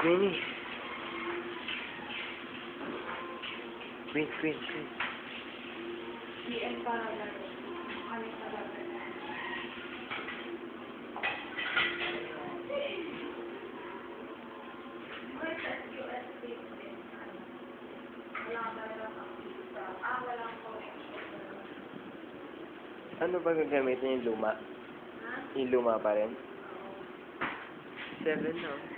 Queenie. Queen, queen, queen. Ano ba gagamitin yung luma? Yung luma pa rin? Seven, no?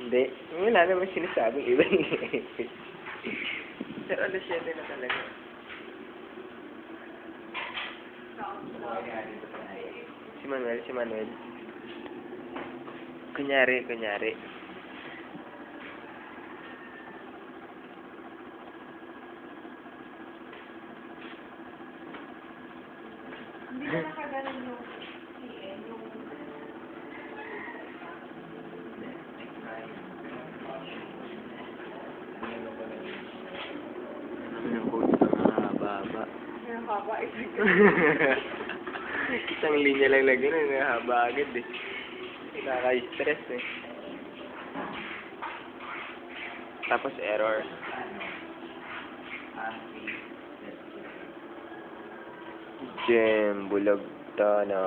Hindi. Wala naman sinasabing iba. Pero alas 7 na talaga. Si Manuel, si Manuel. Kunyari, kunyari. Hindi na nakaganon yung PM, yung Ang quotes ang haba-haba. yung haba. Isang linya lang na gano'n, haba agad eh. Nakaka-stress eh. Tapos error. Jem, bulag na.